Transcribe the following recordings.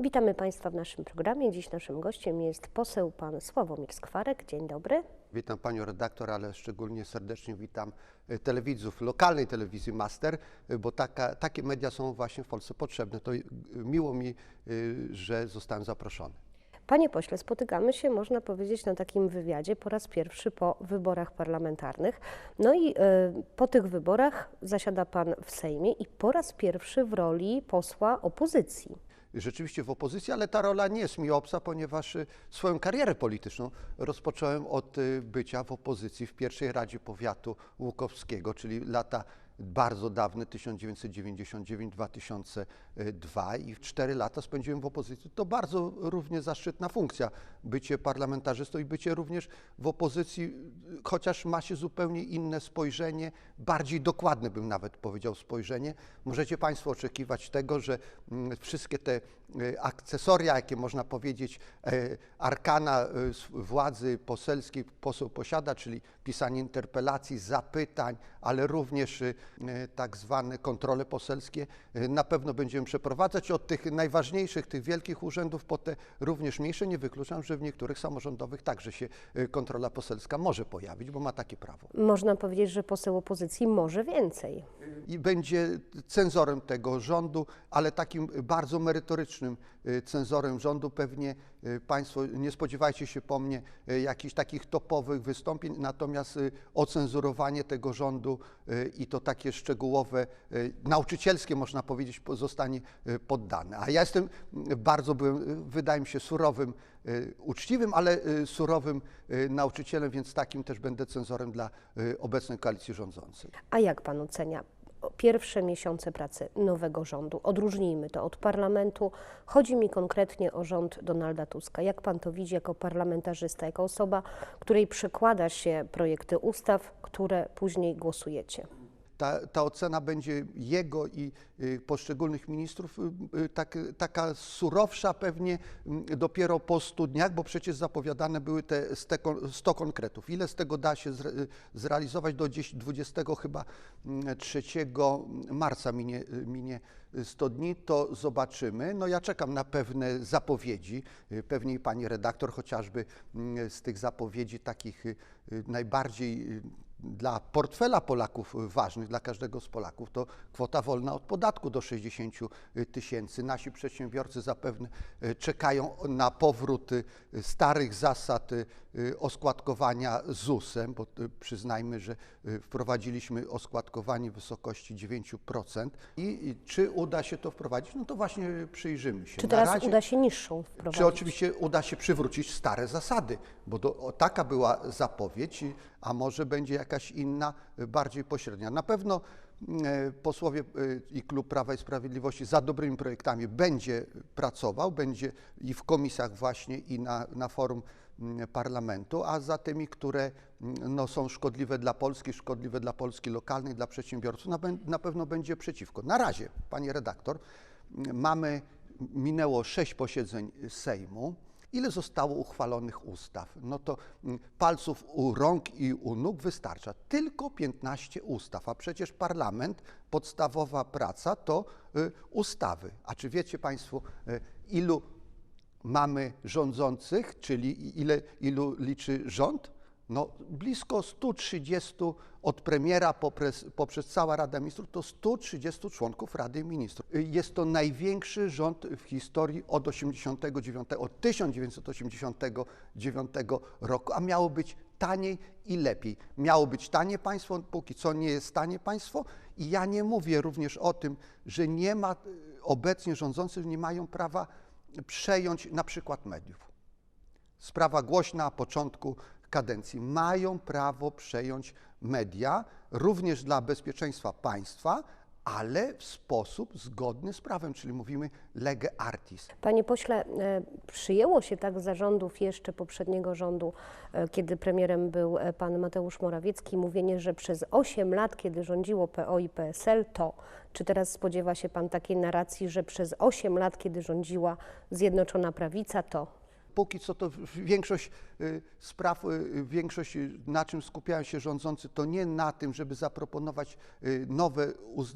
Witamy Państwa w naszym programie. Dziś naszym gościem jest poseł pan Sławomir Skwarek. Dzień dobry. Witam panią redaktor, ale szczególnie serdecznie witam e, telewidzów lokalnej telewizji Master, e, bo taka, takie media są właśnie w Polsce potrzebne. To e, miło mi, że zostałem zaproszony. Panie pośle, spotykamy się, można powiedzieć, na takim wywiadzie po raz pierwszy po wyborach parlamentarnych. No i e, po tych wyborach zasiada Pan w Sejmie i po raz pierwszy w roli posła opozycji. Rzeczywiście w opozycji, ale ta rola nie jest mi obca, ponieważ e, swoją karierę polityczną rozpocząłem od e, bycia w opozycji w pierwszej Radzie Powiatu Łukowskiego, czyli lata bardzo dawne 1999-2002 i w cztery lata spędziłem w opozycji. To bardzo równie zaszczytna funkcja, bycie parlamentarzystą i bycie również w opozycji, chociaż ma się zupełnie inne spojrzenie, bardziej dokładne bym nawet powiedział spojrzenie. Możecie Państwo oczekiwać tego, że mm, wszystkie te e, akcesoria, jakie można powiedzieć, e, arkana e, władzy poselskiej poseł posiada, czyli pisanie interpelacji, zapytań, ale również tak zwane kontrole poselskie, e, na pewno będziemy przeprowadzać od tych najważniejszych, tych wielkich urzędów po te również mniejsze. Nie wykluczam, że w niektórych samorządowych także się e, kontrola poselska może pojawić, bo ma takie prawo. Można powiedzieć, że poseł opozycji może więcej. i będzie cenzorem tego rządu, ale takim bardzo merytorycznym cenzorem rządu. Pewnie y, Państwo nie spodziewajcie się po mnie y, jakichś takich topowych wystąpień, natomiast y, ocenzurowanie tego rządu y, i to takie szczegółowe, y, nauczycielskie można powiedzieć, po- zostanie y, poddane. A ja jestem y, bardzo, byłem, y, wydaje mi się, surowym, y, uczciwym, ale y, surowym y, nauczycielem, więc takim też będę cenzorem dla y, obecnej koalicji rządzącej. A jak Pan ocenia pierwsze miesiące pracy nowego rządu? Odróżnijmy to od parlamentu. Chodzi mi konkretnie o rząd Donalda Tuska. Jak Pan to widzi jako parlamentarzysta, jako osoba, której przekłada się projekty ustaw, które później głosujecie? Ta, ta ocena będzie jego i y, poszczególnych ministrów y, y, tak, taka surowsza pewnie mm, dopiero po 100 dniach, bo przecież zapowiadane były te 100 kon- 100 konkretów. Ile z tego da się zre, zrealizować do 10, 20 chyba mm, 3 marca minie, minie 100 dni, to zobaczymy. No ja czekam na pewne zapowiedzi, pewnie i pani redaktor chociażby mm, z tych zapowiedzi takich najbardziej dla portfela Polaków y, ważnych, dla każdego z Polaków, to kwota wolna od podatku do 60 tysięcy. Nasi przedsiębiorcy zapewne y, czekają na powrót y, starych zasad oskładkowania ZUS-em, bo przyznajmy, że wprowadziliśmy oskładkowanie w wysokości 9%. I czy uda się to wprowadzić? No to właśnie przyjrzymy się. Czy teraz razie- uda się niższą wprowadzić? czy oczywiście uda się przywrócić stare zasady, bo do, o, taka była zapowiedź, a może będzie jakaś inna, y, bardziej pośrednia. Na pewno e, posłowie y, i klub Prawa i Sprawiedliwości za dobrymi projektami będzie pracował, będzie i w komisjach właśnie i na, na forum mm, parlamentu, a za tymi, które mm, no, są szkodliwe dla Polski, szkodliwe dla Polski lokalnej, dla przedsiębiorców, na, na pewno będzie przeciwko. Na razie, pani redaktor, mm, mamy, minęło sześć posiedzeń Sejmu. Ile zostało uchwalonych ustaw? No to mm, palców u rąk i u nóg wystarcza. Tylko 15 ustaw, a przecież parlament, podstawowa praca to y, ustawy. A czy wiecie Państwo, y, ilu mamy rządzących, czyli ile, ilu liczy rząd? No, blisko 130 od premiera poprzez, poprzez cała Rada Ministrów to 130 członków Rady Ministrów. Jest to największy rząd w historii od 89, od 1989 roku, a miało być taniej i lepiej. Miało być tanie państwo, póki co nie jest tanie państwo i ja nie mówię również o tym, że nie ma obecnie rządzący nie mają prawa przejąć na przykład mediów. Sprawa głośna na początku kadencji. Mają prawo przejąć media, również dla bezpieczeństwa państwa, ale w sposób zgodny z prawem, czyli mówimy lege artis. Panie pośle, e, przyjęło się tak zarządów jeszcze poprzedniego rządu, e, kiedy premierem był e, pan Mateusz Morawiecki, mówienie, że przez 8 lat, kiedy rządziło PO i PSL, to. Czy teraz spodziewa się pan takiej narracji, że przez 8 lat, kiedy rządziła Zjednoczona Prawica, to? Póki co to większość y, spraw, y, większość y, na czym skupiają się rządzący, to nie na tym, żeby zaproponować nowe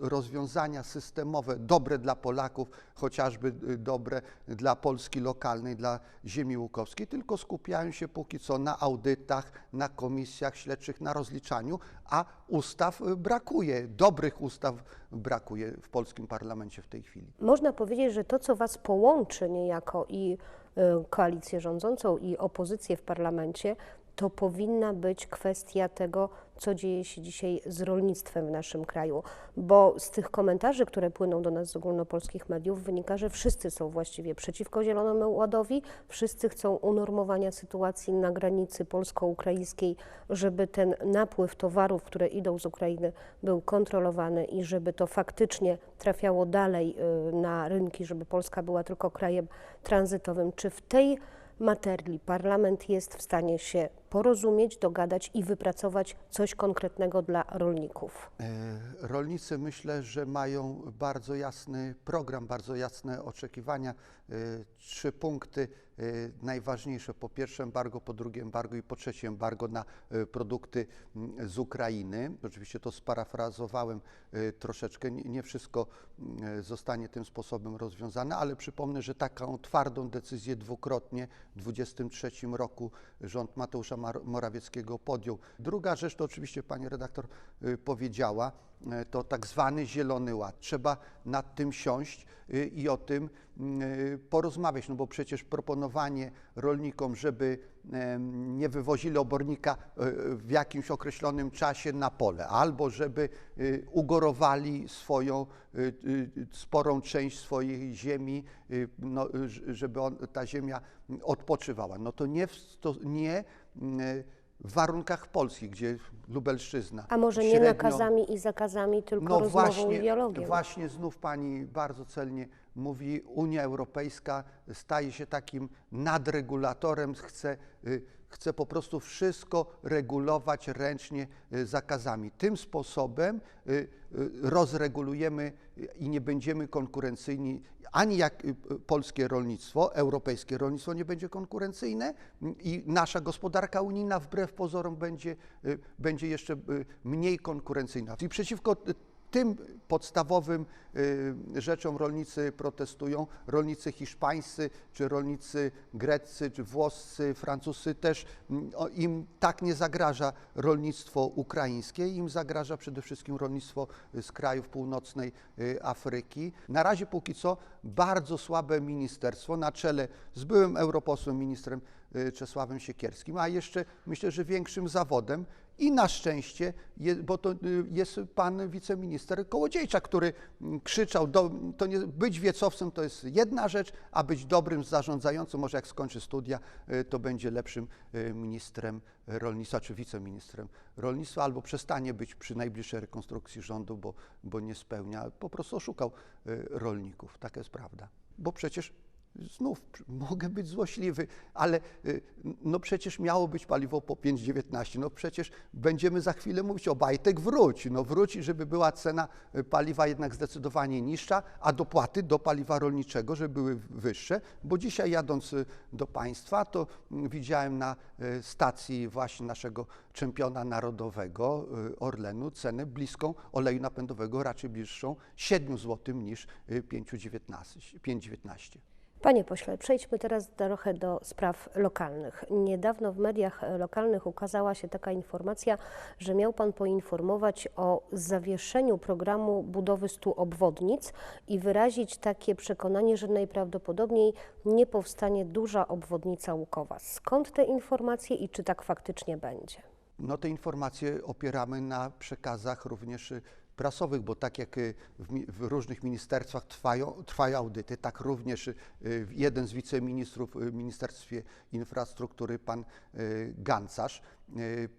rozwiązania systemowe, dobre dla Polaków, chociażby dobre dla Polski lokalnej, dla ziemi łukowskiej, tylko skupiają się póki co na audytach, na komisjach śledczych, na rozliczaniu, a ustaw brakuje, dobrych ustaw brakuje w polskim parlamencie w tej chwili. Można powiedzieć, że to, co Was połączy niejako i koalicję rządzącą, i opozycję w parlamencie, to powinna być kwestia tego, co dzieje się dzisiaj z rolnictwem w naszym kraju. Bo z tych komentarzy, które płyną do nas z ogólnopolskich mediów, wynika, że wszyscy są właściwie przeciwko Zielonemu Ładowi, wszyscy chcą unormowania sytuacji na granicy polsko-ukraińskiej, żeby ten napływ towarów, które idą z Ukrainy, był kontrolowany i żeby to faktycznie trafiało dalej y, na rynki, żeby Polska była tylko krajem tranzytowym. Czy w tej materii parlament jest w stanie się porozumieć, dogadać i wypracować coś konkretnego dla rolników? E, Rolnicy myślę, że mają bardzo jasny program, bardzo jasne oczekiwania. E, Trzy punkty najważniejsze. Po pierwsze embargo, po drugie embargo i po trzecie embargo na e, produkty m, z Ukrainy. Oczywiście to sparafrazowałem e, troszeczkę. Nie wszystko m, e, zostanie tym sposobem rozwiązane, ale przypomnę, że taką twardą decyzję dwukrotnie w 2023 roku rząd Mateusza Morawieckiego podjął. Druga rzecz to oczywiście pani redaktor y, powiedziała, y, to tak zwany Zielony Ład. Trzeba nad tym siąść y, i o tym y, porozmawiać, no bo przecież proponowanie rolnikom, żeby nie wywozili obornika y, w jakimś określonym czasie na pole, albo żeby y, ugorowali swoją sporą część swojej ziemi, no, żeby on, ta ziemia odpoczywała. No to nie, to nie w warunkach polskich, gdzie Lubelszczyzna. A może nie średnio- nakazami i zakazami, tylko no rozmową właśnie, i dialogiem? Właśnie znów pani bardzo celnie mówi, Unia Europejska staje się takim nadregulatorem, chce, y, chce po prostu wszystko regulować ręcznie y, zakazami. Tym sposobem y, y, rozregulujemy i nie będziemy konkurencyjni ani jak polskie rolnictwo, europejskie rolnictwo nie będzie konkurencyjne i nasza gospodarka unijna wbrew pozorom będzie, będzie jeszcze mniej konkurencyjna. I przeciwko tym podstawowym y, rzeczom rolnicy protestują. Rolnicy hiszpańscy, czy rolnicy greccy, czy włoscy, francuscy też mm, im tak nie zagraża rolnictwo ukraińskie, im zagraża przede wszystkim rolnictwo y, z krajów północnej y, Afryki. Na razie póki co bardzo słabe ministerstwo na czele z byłym europosłem ministrem Czesławem Siekierskim, a jeszcze myślę, że większym zawodem i na szczęście, bo to y, jest pan wiceminister Kołodziejczak, który mm, krzyczał, do, to nie, być wiecowcem to jest jedna rzecz, a być dobrym zarządzającym, może jak skończy studia, y, to będzie lepszym y, ministrem rolnictwa czy wiceministrem rolnictwa, albo przestanie być przy najbliższej rekonstrukcji rządu, bo, bo nie spełnia, po prostu oszukał rolników. Taka jest prawda. Bo przecież Znów mogę być złośliwy, ale y, no przecież miało być paliwo po 5,19. No przecież będziemy za chwilę mówić o bajtek wróć. No wróć, żeby była cena y, paliwa jednak zdecydowanie niższa, a dopłaty do paliwa rolniczego, żeby były wyższe, bo dzisiaj jadąc y, do państwa, to mm, widziałem na stacji właśnie naszego czempiona narodowego Orlenu cenę bliską oleju napędowego, raczej bliższą 7 zł niż y, 5,19. 5,19. Panie pośle, przejdźmy teraz trochę do spraw lokalnych. Niedawno w mediach lokalnych ukazała się taka informacja, że miał Pan poinformować o zawieszeniu programu budowy 100 obwodnic i wyrazić takie przekonanie, że najprawdopodobniej nie powstanie duża obwodnica Łukowa. Skąd te informacje i czy tak faktycznie będzie? No te informacje opieramy na przekazach również prasowych, bo tak jak y, w, różnych ministerstwach trwają, trwają audyty, tak również y, jeden z wiceministrów w Ministerstwie Infrastruktury, pan y, Gancarz, y,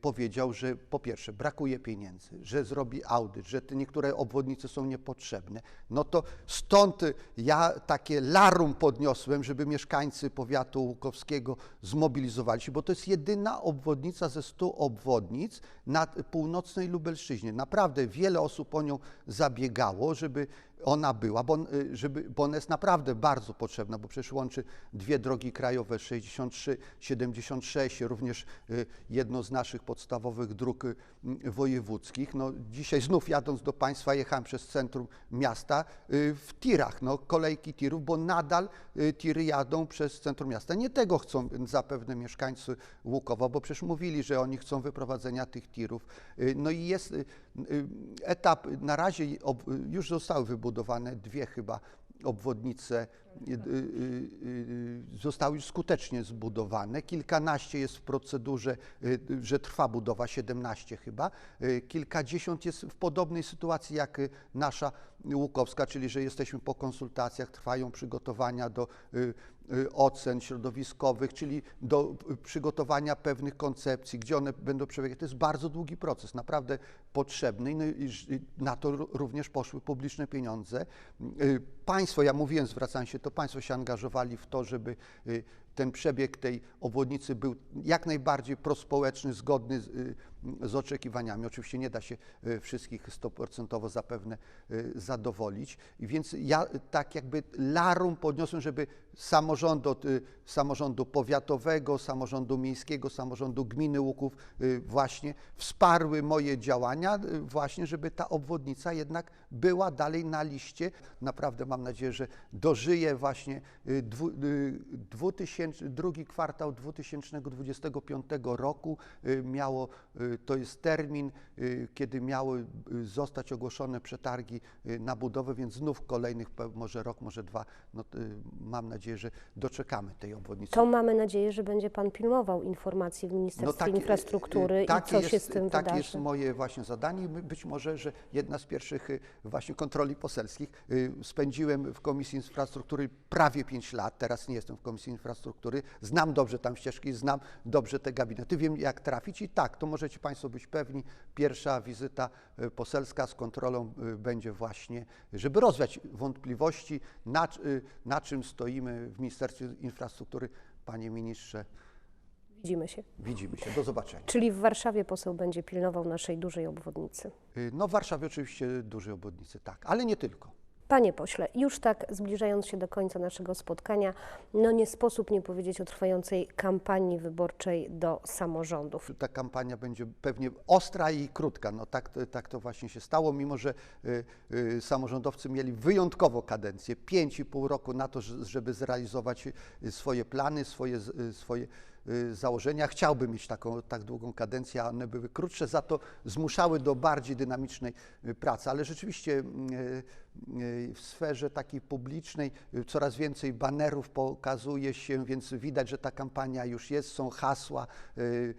powiedział, że po pierwsze brakuje pieniędzy, że zrobi audyt, że te niektóre obwodnice są niepotrzebne. No to stąd y, ja takie larum podniosłem, żeby mieszkańcy powiatu łukowskiego zmobilizowali się, bo to jest jedyna obwodnica ze 100 obwodnic na północnej Lubelszczyźnie. Naprawdę wiele osób o nią zabiegało, żeby ona była, bo, y, żeby, bo ona jest naprawdę bardzo potrzebna, bo przecież łączy dwie drogi krajowe 63, 76, również y, jedno z naszych podstawowych dróg y, wojewódzkich. No, dzisiaj znów jadąc do Państwa jechałem przez centrum miasta y, w tirach, no, kolejki tirów, bo nadal y, tiry jadą przez centrum miasta. Nie tego chcą zapewne mieszkańcy Łukowa, bo przecież mówili, że oni chcą wyprowadzenia tych tirów. Y, No i jest etap, na razie już zostały wybudowane dwie chyba obwodnice y, y, y, zostały już skutecznie zbudowane. Kilkanaście jest w procedurze, że trwa budowa, 17 chyba. Kilkadziesiąt jest w podobnej sytuacji jak nasza Łukowska, czyli że jesteśmy po konsultacjach, trwają przygotowania do ocen środowiskowych, czyli do y, przygotowania pewnych koncepcji, gdzie one będą przebiegać. To jest bardzo długi proces, naprawdę potrzebny no i na to ró- również poszły publiczne pieniądze. Y, Państwo, ja mówiłem, zwracając się, to Państwo się angażowali w to, żeby y, ten przebieg tej obwodnicy był jak najbardziej prospołeczny, zgodny z, y, z oczekiwaniami. Oczywiście nie da się y, wszystkich stoprocentowo zapewne y, zadowolić. Więc ja tak jakby larum podniosłem, żeby samorządu, samorządu powiatowego, samorządu miejskiego, samorządu gminy Łuków właśnie wsparły moje działania właśnie, żeby ta obwodnica jednak była dalej na liście. Naprawdę mam nadzieję, że dożyje właśnie y, dwu, y, 2000, drugi kwartał 2025 roku y, miało, to jest termin, kiedy miały zostać ogłoszone przetargi na budowę, więc znów kolejnych może rok, może dwa, no, mam nadzieję, że doczekamy tej obwodnicy. To mamy nadzieję, że będzie Pan pilnował informacji w Ministerstwie takie- Infrastruktury y, takie i co jest, się z tym Takie wydarzy. jest moje właśnie zadanie być może, że jedna z pierwszych właśnie kontroli poselskich. y, Spędziłem w Komisji Infrastruktury prawie 5 lat, teraz nie jestem w Komisji Infrastruktury, znam dobrze tam ścieżki, znam dobrze te gabinety, wiem jak trafić i tak, to możecie Państwo być pewni, pierwsza wizyta y, poselska z kontrolą y, będzie właśnie, żeby rozwiać wątpliwości, na, na czym stoimy w Ministerstwie Infrastruktury. Panie Ministrze, Widzimy się. widzimy się, do zobaczenia. Czyli w Warszawie poseł będzie pilnował naszej dużej obwodnicy. Y, No w Warszawie oczywiście duże obwodnice, tak, ale nie tylko. Panie pośle, już tak zbliżając się do końca naszego spotkania, no nie sposób nie powiedzieć o trwającej kampanii wyborczej do samorządów. Ta kampania będzie pewnie ostra i krótka. No tak, to- tak to właśnie się stało, mimo że y, y, samorządowcy mieli wyjątkowo kadencję, 5,5 roku na to, żeby zrealizować y, swoje plany, swoje, y, swoje założenia. Chciałbym mieć taką tak długą kadencję, a one były krótsze, za to zmuszały do bardziej dynamicznej y, pracy. Ale rzeczywiście y, y, w sferze takiej publicznej y, coraz więcej banerów pokazuje się, więc widać, że ta kampania już jest, są hasła, y, y,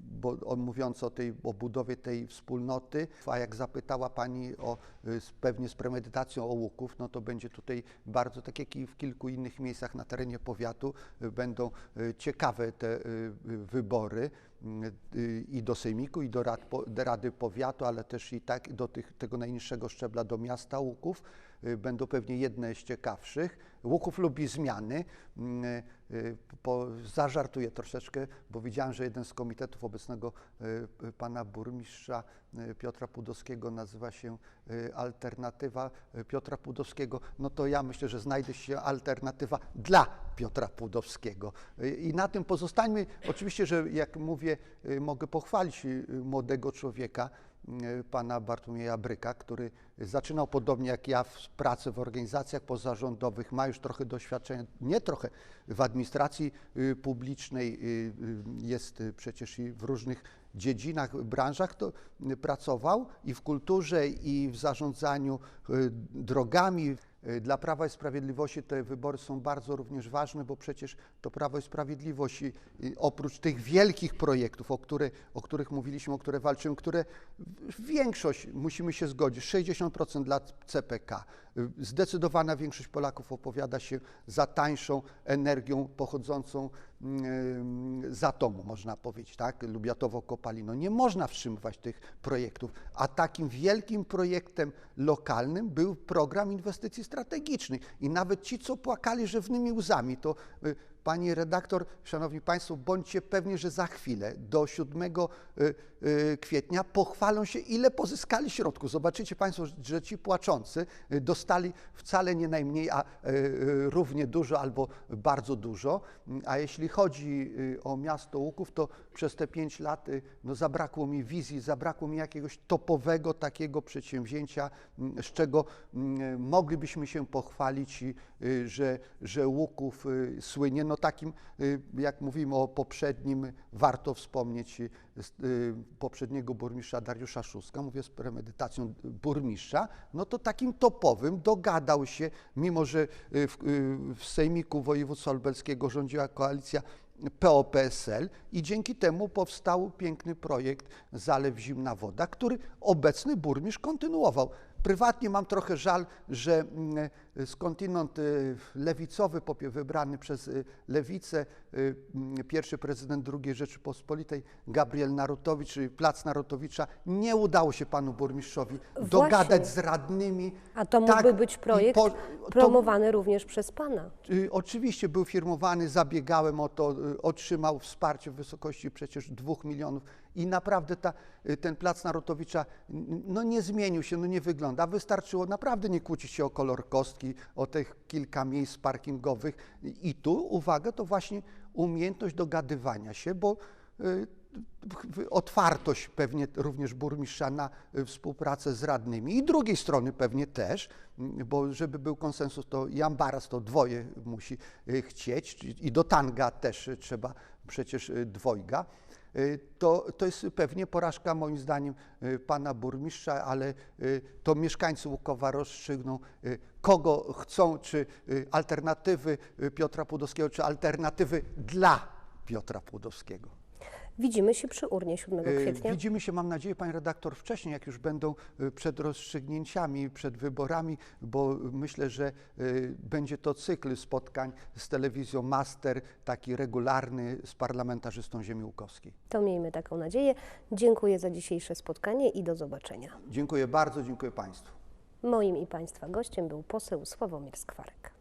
bo on mówiąc o tej o budowie tej wspólnoty, a jak zapytała Pani o z- pewnie z premedytacją o Łuków, no to będzie tutaj bardzo, tak jak i w kilku innych miejscach na terenie powiatu, y, będą ciekawe te wybory i do Sejmiku, i do, rad, do Rady Powiatu, ale też i tak do tych, tego najniższego szczebla do miasta Łuków. Y, Będą pewnie jedne z ciekawszych. Łuków lubi zmiany. Mm, y, Po, zażartuję troszeczkę, bo widziałem, że jeden z komitetów obecnego y, y, pana burmistrza y, Piotra Pudowskiego nazywa się y, Alternatywa y, Piotra Pudowskiego. No to ja myślę, że znajdzie się alternatywa dla Piotra Pudowskiego. Y, I na tym pozostańmy. Oczywiście, że jak mówię, y, mogę pochwalić y, młodego człowieka, y, pana Bartłomieja Bryka, który zaczynał podobnie jak ja w pracę w organizacjach pozarządowych, ma już trochę doświadczenia, nie trochę, w administracji y, publicznej, y, y, jest przecież i w różnych dziedzinach, branżach, to pracował i w kulturze, i w zarządzaniu drogami. Y, Dla Prawa i Sprawiedliwości te wybory są bardzo również ważne, bo przecież to Prawo i Sprawiedliwość y, y, oprócz tych wielkich projektów, o, które, o których mówiliśmy, o które walczymy, które większość, musimy się zgodzić, 60% dla CPK. Zdecydowana większość Polaków opowiada się za tańszą energią pochodzącą mm, z atomu, można powiedzieć, tak? Lubiatowo kopalino. Nie można wstrzymywać tych projektów, a takim wielkim projektem lokalnym był program inwestycji strategicznych i nawet ci, co płakali żywnymi łzami, to y, Pani redaktor, szanowni państwo, bądźcie pewni, że za chwilę do 7 y, y, kwietnia pochwalą się, ile pozyskali środków. Zobaczycie państwo, że ci płaczący y, dostali wcale nie najmniej, a równie dużo albo bardzo dużo. A jeśli chodzi o miasto Łuków, to przez te pięć lat no, zabrakło mi wizji, zabrakło mi jakiegoś topowego takiego przedsięwzięcia, z czego m, moglibyśmy się pochwalić, że, że Łuków słynie. No takim, y, jak mówimy o poprzednim, warto wspomnieć y, y, poprzedniego burmistrza Dariusza Szuska, mówię z premedytacją burmistrza, no to takim topowym dogadał się, mimo że w, w Sejmiku Województwa Lubelskiego rządziła koalicja PO-PSL i dzięki temu powstał piękny projekt Zalew Zimna Woda, który obecny burmistrz kontynuował. Prywatnie mam trochę żal, że mm, skądinąd y, lewicowy, wybrany przez y, lewicę, y, mm, pierwszy prezydent II Rzeczypospolitej, Gabriel Narutowicz, y, Plac Narutowicza, nie udało się panu burmistrzowi dogadać z radnymi. A to Tak, mógłby być i projekt po- to- promowany również przez pana. Y, Oczywiście był firmowany, zabiegałem o to, y, otrzymał wsparcie w wysokości przecież dwóch milionów i naprawdę ta, y, ten plac Narutowicza no nie zmienił się, no nie wygląda. Wystarczyło naprawdę nie kłócić się o kolor kostki, o tych kilka miejsc parkingowych. I tu, uwaga, to właśnie umiejętność dogadywania się, bo y, otwartość pewnie również burmistrza na y, współpracę z radnymi. I drugiej strony pewnie też, m, bo żeby był konsensus, to i Ambaras to dwoje musi y, chcieć. I do tanga też trzeba przecież dwojga. To, to jest pewnie porażka moim zdaniem pana burmistrza, ale to mieszkańcy Łukowa rozstrzygną, kogo chcą, czy y, alternatywy y, Piotra Pudowskiego, czy alternatywy dla Piotra Pudowskiego. Widzimy się przy urnie 7 E, kwietnia. Widzimy się, mam nadzieję, pani redaktor, wcześniej, jak już będą przed rozstrzygnięciami, przed wyborami, bo myślę, że będzie to cykl spotkań z telewizją Master, taki regularny z parlamentarzystą ziemi łukowskiej. To miejmy taką nadzieję. Dziękuję za dzisiejsze spotkanie i do zobaczenia. Dziękuję bardzo, dziękuję państwu. Moim i państwa gościem był poseł Sławomir Skwarek.